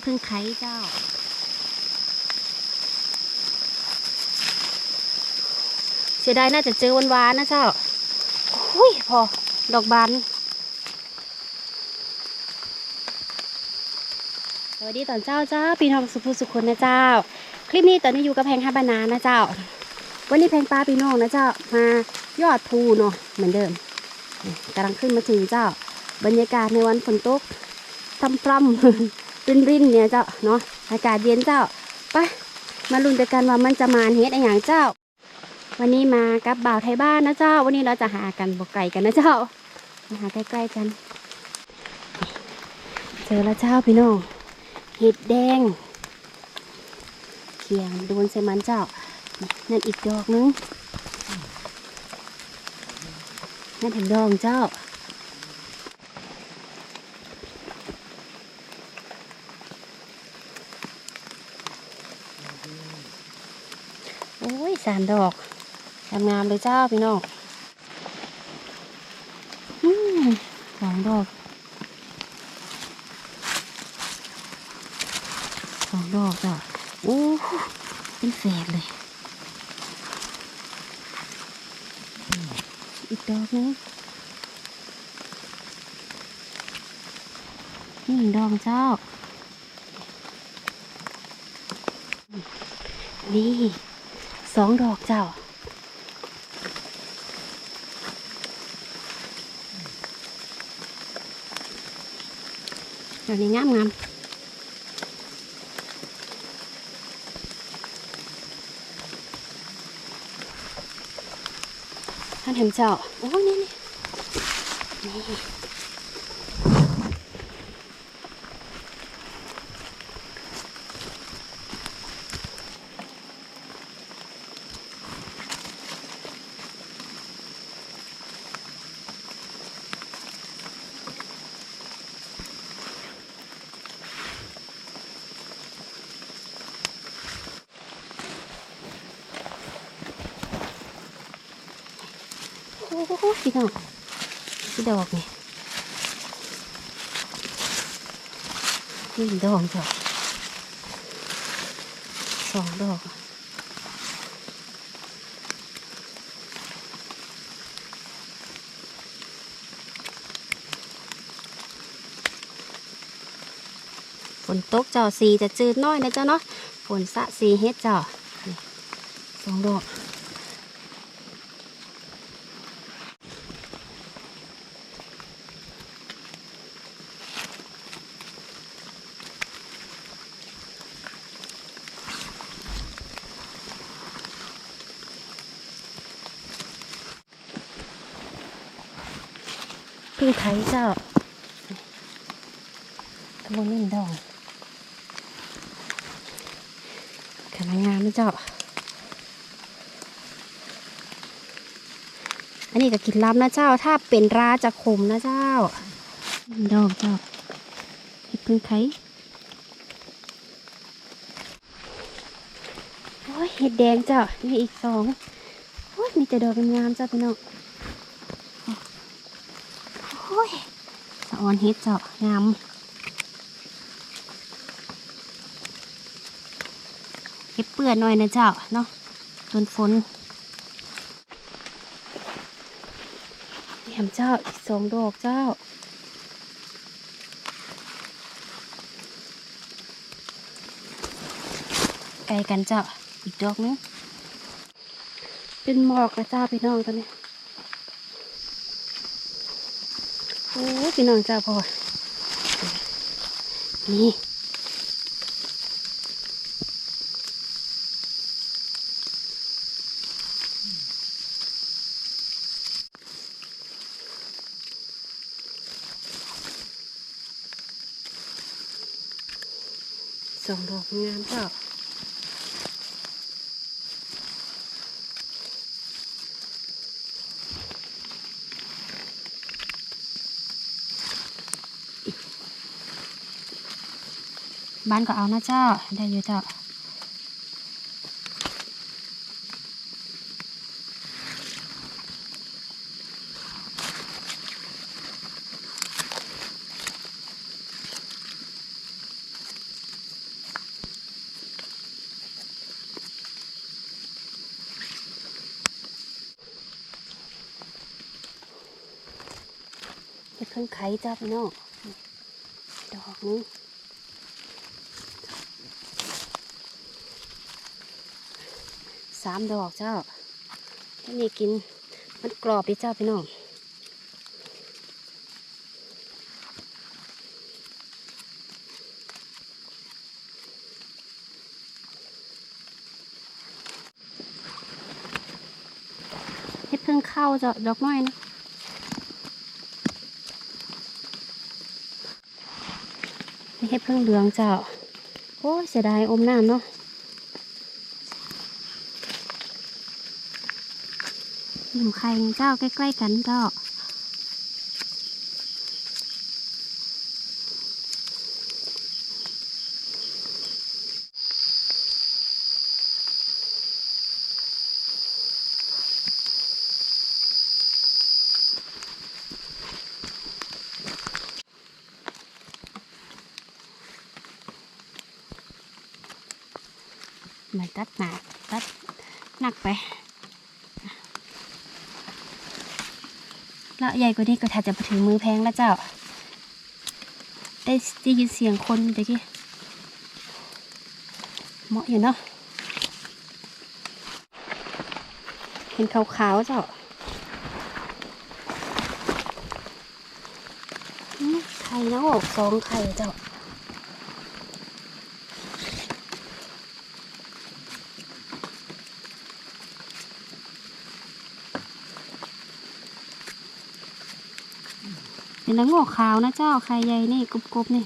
เห็ดพึ่งไข่เจ้า เสียดายน่าจะเจอวันวานนะเจ้าอุ้ยพอ ดอกบานสวัสดีตอนเจ้าเจ้าปีนองสุภูสุคนนะเจ้า คลิปนี้ตอนนี้อยู่กับแพงห้าบานานะเจ้า วันนี้แพงปลาปีน้องนะเจ้า มายอดภูเนาะเหมือนเดิมกำลังขึ้นมาถึงเจ้า บรรยากาศในวันฝนตกพรำๆริ นรินๆเนี่ยเจ้าเนาะอากาศเย็นเจ้าไปมาลุ้นกันว่ามันจะมาเฮ็ดอะไรอย่างเจ้า วันนี้มากับบ่าวไทยบ้านนะเจ้า วันนี้เราจะหากันบกไก่กันนะเจ้ามาหาใกล้ๆกัน เจอแล้วเจ้าพี่น้องเห็ดแดงเขียงโดนใส่มันเจ้า นั่นอีกดอกนึงนั่นเห็นดองเจ้า โอ้ยสามดอกงามๆเลยเจ้าพี่น้องสองดอกสองดอกจ้ะโอ้เป็นแฝดเลยอีกดอกนึงนี่ดอกเจ้า นี่ สองดอกเจ้าเดี๋ยวนี้งามงามท่านเห็นเจ้า โอ้นี่นี่นี่โอ้พี่น้องพี่ดอกนี่นี่ดอกจ้าสองดอกฝนตกเจ้าสีจะจืดน้อยนะเจ้าเนาะฝนสะสีเฮ็ดเจ้าสองดอก เจ้ากระโบนี่ดอกขนาดงามนะเจ้า อันนี้ก็กินล้ำนะเจ้า ถ้าเป็นราจะขมนะเจ้า ดอกเจ้าเห็ดพึ่งไข่โอ้ยเห็ดแดงเจ้า นี่อีกสองโอ้ยมีแต่ดอกงามๆเจ้าพี่น้องโอ้ยสะ ออนเห็ดเจ้างามเก็บเปื่อนหน่อยนะเจ้าเนาะโดนฝนนี่ทำเจ้าอีกสองดอกเจ้าไกลกันเจ้าอีกดอกนึงเป็นหมอกนะเจ้าพี่น้องตอนนี้ โอ้ย พี่น้องเจ้าพอนี่สองดอกงามเจ้า บ้านก็เอานะเจ้า ได้อยู่เจ้าเครื่องไข่จ้าพี่น้องดอกนี้ามดอกเจ้าที่นี่กินมันกรอบดีเจ้าพี่น้องเห็ดเพิ่งเข้าเจ้าดอกน้อยนะนี่เห็ดพึ่งเหลืองเจ้า โอ้เสียดายอมน้ำเนาะ หนุ่มไข่เจ้าใกล้ ๆ กันเจ้ามันตัดหนักตัดหนักไป แล้วใหญ่กว่านี้ก็ถ้าจะไปถึงมือแพงแล้วเจ้า ได้ได้ยินเสียงคนเมื่อกี้เหมาะอยู่เนาะเห็นขาวๆเจ้าไข่แล้วออกสองไข่เจ้า เป็นละโงอกขาวนะเจ้าไข่ใหญ่นี่กรุบๆนี่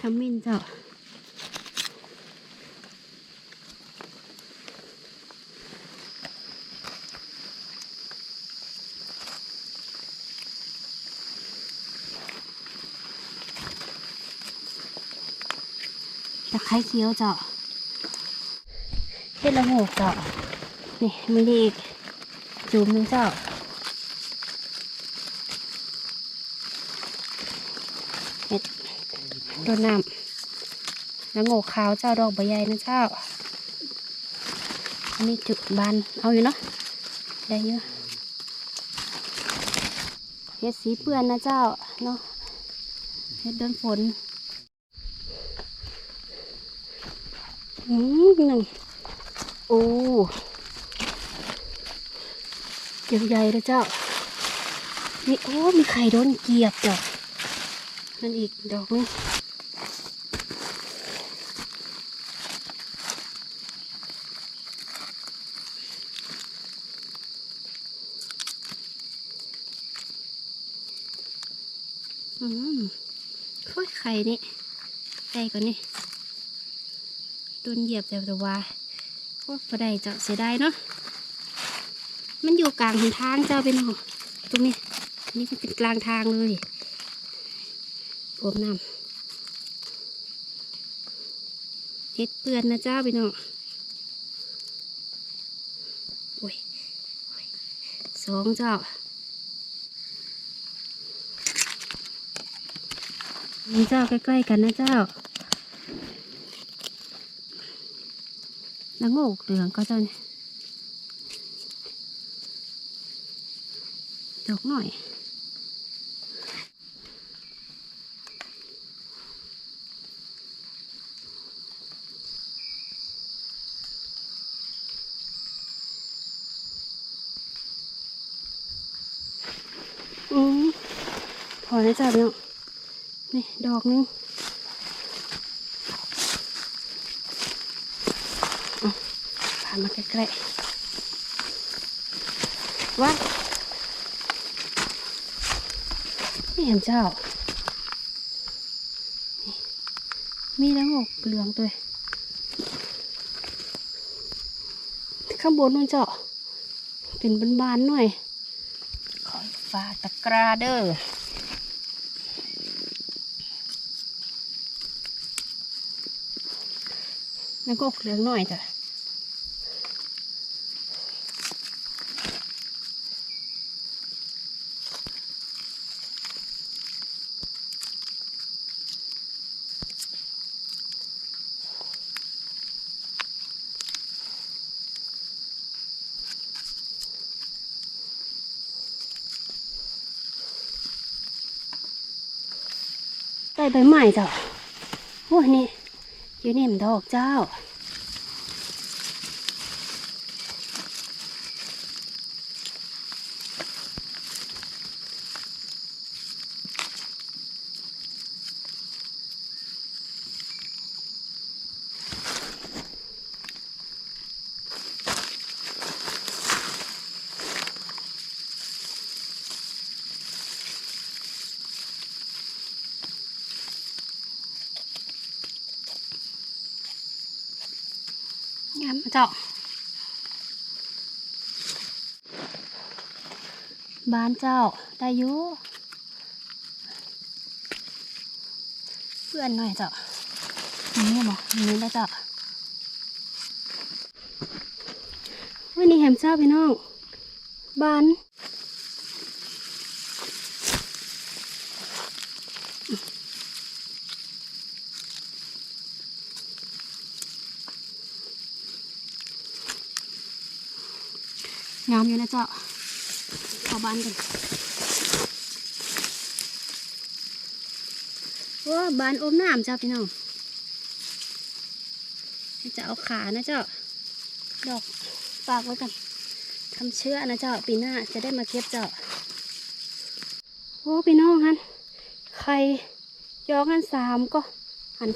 ขมิ้นเจ้าตะไคร้เคี้ยวเจ้าเห็ดละโงกเจ้านี่มันนี่อีก จูมหนึงเจ้าเห็ดโดนน้ำแล้วโงกขาวเจ้าดอกใบใหญ่นะเจ้าอันนี้จุบานเอาอยู่เนาะได้เยอะเห็ดสีเปื้อนนะเจ้าเนาะเห็ดโดนฝนอืมหนึ่งโอ้ เกี่ยวใหญ่เลยเจ้า นี่โอ้ มีไข่โดนเกียบจ้ะนั่นอีกดอกนึงอืมโอ้ยไข่นี่ใหญ่กว่านี่โดนเหยียบแต่แต่ว่าโอ้พอได้เจ้าเสียดายเนาะ มันอยู่กลางหนทางเจ้าเป็นหอตรงนี้ นี่มันเป็นกลางทางเลยโอบน้ำเฮ็ดเปือนนะเจ้าพี่น้องโอ้ยสองเจ้านี่เจ้าใกล้ๆกันนะเจ้าแล้วงกเหลืองก็เจ้าเนี่ย ดอกหน่อยอืมพอแล้จ้ะพี่น้องนี่ ดอกนึงผ่านมาใกล้ๆว้า ไม่เห็นเจ้า มีแล้วงกเหลืองตัวข้างบนนู่นเจ้า เป็นบานๆหน่อย ขอฝากตะกร้าเด้อแล้วก็เหลืองหน่อยจ้ะ ต้ใบไม้เจ้าโอ้นี่อยู่นี่มดอกเจ้า เจ้า บ้านเจ้า ได้ยุเพื่อนหน่อยเจ้านี่บอนี่ได้เจ้าวันนี้แฮมเจ้าพี่น้องบ้าน งามอยู่นะเจ้าเข้าบ้านกันโอ้บ้านอมน้ำเจ้าพี่น้องจะเอาขานะเจ้า ดอกฝากไว้กันทำเชื้อนะเจ้า ปีหน้าจะได้มาเก็บเจ้า โอ้พี่น้องฮันใครยอกกันสามก็หัน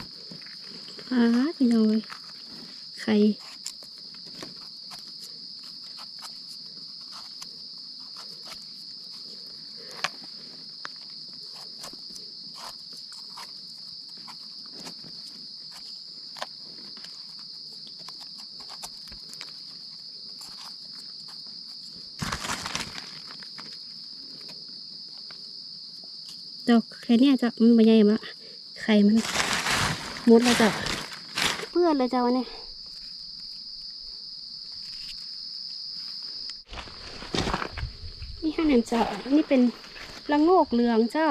อ่าพี่น้องเอ้ แค่เนี้ยจะมันใบใหญ่มาไข่มันมุดเลยจ้ะเพื่อนเลยจ้ะวันนี้นี่ห้าหนึ่งจ้านี่เป็นละโงกเหลืองเจ้า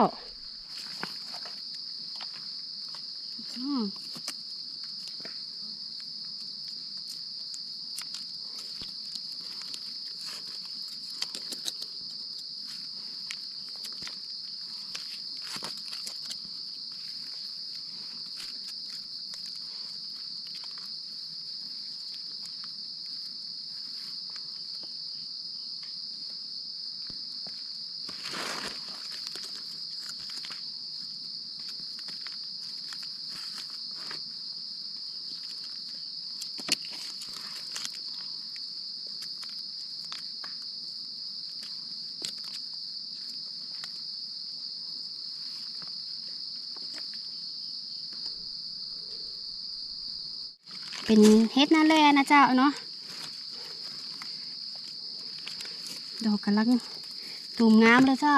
เป็นเฮ็ดหน้าแร่นะเจ้าเนาะดอกกำลังตูมงามเลยเจ้า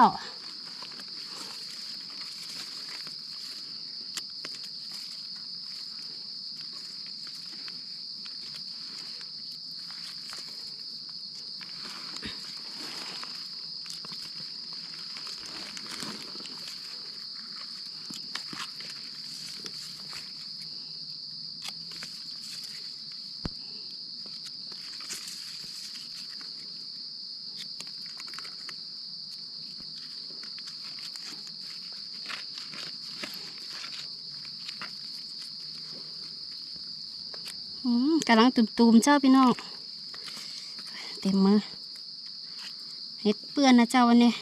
อืม กำลังตุ่มๆเจ้าพี่น้องเต็มมือเห็ดเปื้อนนะเจ้าวันนี้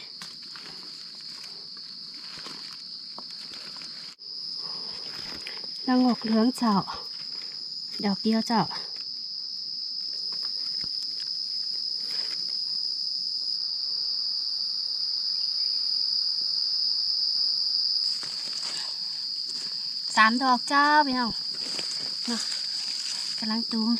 ละงกเหลืองเจ้าดอกเดียวเจ้าสามดอกเจ้าพี่น้องเนาะำลังตูม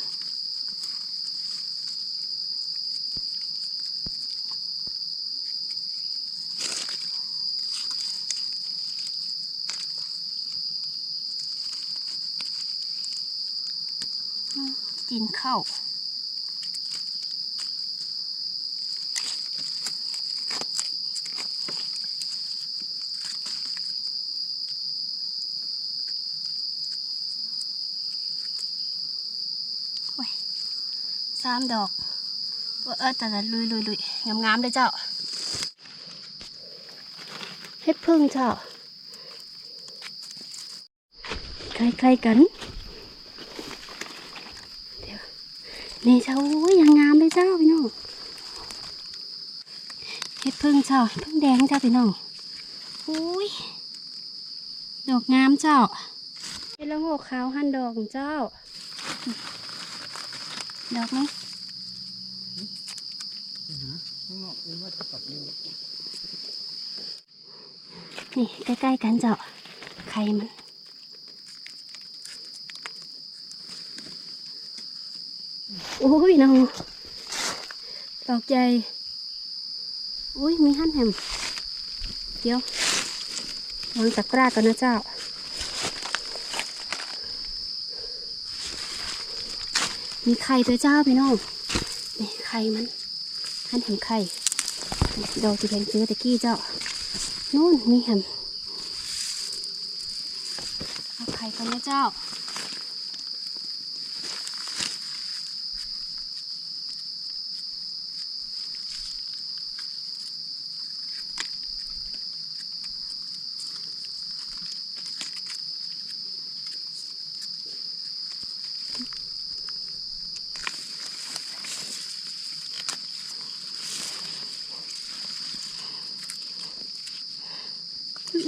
กินข้าวามดอกว่าเออแต่ละลุยลุยลุยงามงามๆเลยเจ้าเฮ็ดพึ่งเจ้าใกล้ๆกัน เดี๋ยวนี่เจ้าโอ้ยยังงามเลยเจ้าพี่น้องเห็ดพึ่งเจ้าเห็ดพึ่งแดงเจ้าพี่น้องอุ้ยดอกงามเจ้าเห็ดละโงกขาวหั่นดอกเจ้า ดอกไหมข้างนอกเอ็ นว่าจะตัดนิ้วนี่ใกล้ๆกันเจ้าไข่มันโอ้ยน้องดอกใหญ่อุ้ยมีหั่นแฮมเดี๋ยววางตะกร้าก่อนนะเจ้ามีไข่ด้วยเจ้าพี่น้องนี่ไข่มันหั่นแฮมไข่ ดอกที่เป็นซื้อตะกี้เจ้านู่นมีแฮมเอาไข่กันนะเจ้า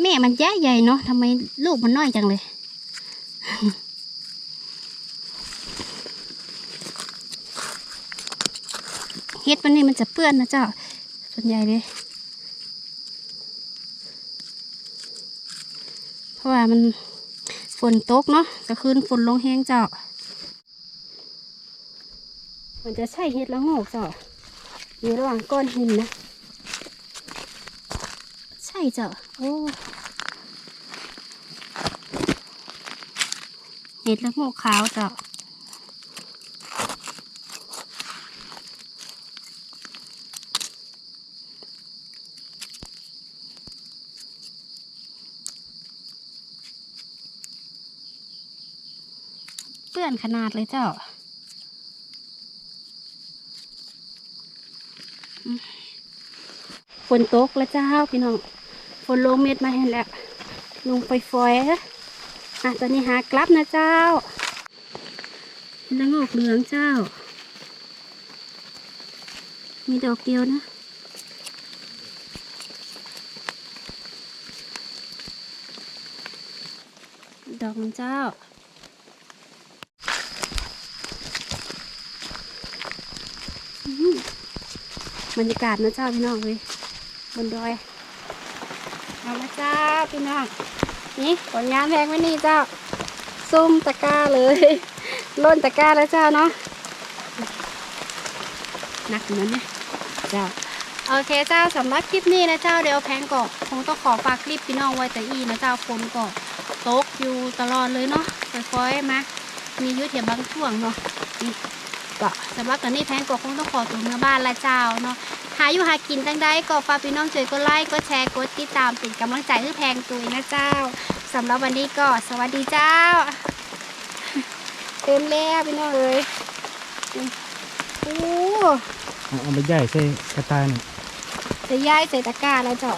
ม่มันแย่ใหญ่เนาะทำไมลูกมันน้อยจังเลยเฮ็ดมันนี่มันจะเปื้อนนะเจ้า ส่วนใหญ่เลย เพราะว่ามันฝนตกเนาะกลางคืนฝนลงแห้งเจ้า มันจะใช่เฮ็ดละโงกเจ้าอยู่ระหว่างก้อนหินนะ ใช่เจ้า โอ้ เห็ดละโงกขาวเจ้าเปื้อนขนาดเลยเจ้าฝนตกแล้วเจ้าพี่น้องฝนลงเม็ดมาเห็นแล้วลงไปฟอยๆนะ อะตอนนี้หากลับนะเจ้าแล้วงอกเหลืองเจ้า มีดอกเดียวนะดอกเจ้า บรรยากาศนะเจ้าพี่น้องเลยบนดอย เอาละจ้าพี่น้อง นี่ผลงานแพงไว้นี่เจ้าซุ่มตะกร้าเลยล่นตะกร้าแล้วเจ้าเนาะหนักเหมือนเนี่ยเจ้าโอเคเจ้าสำหรับคลิปนี้นะเจ้าเดี๋ยวแพงก็คงต้องขอฝากคลิปพี่น้องไว้แต่อีนะเจ้าฝนก็ตกอยู่ตลอดเลยเนาะค่อยๆมามียุทธเถียบางช่วงเนาะนี่ก็สำหรับตอนนี้แพงก็คงต้องขอตัวเมื่อบ้านละเจ้าเนาะหาอยู่หากินตั้งได้ก็ฝากพี่น้องช่วยกดไลค์กดแชร์กดติดตามเป็นกำลังใจให้แพงตุยนะเจ้า สำหรับวันนี้ก็สวัสดีเจ้า เต็มแล้วพี่น้องเอ้ยโอ้เอาเอาไปใหญ่ใส่กระต่ายหน่อยจะย้ายใส่ตะกร้าแล้วเจ้า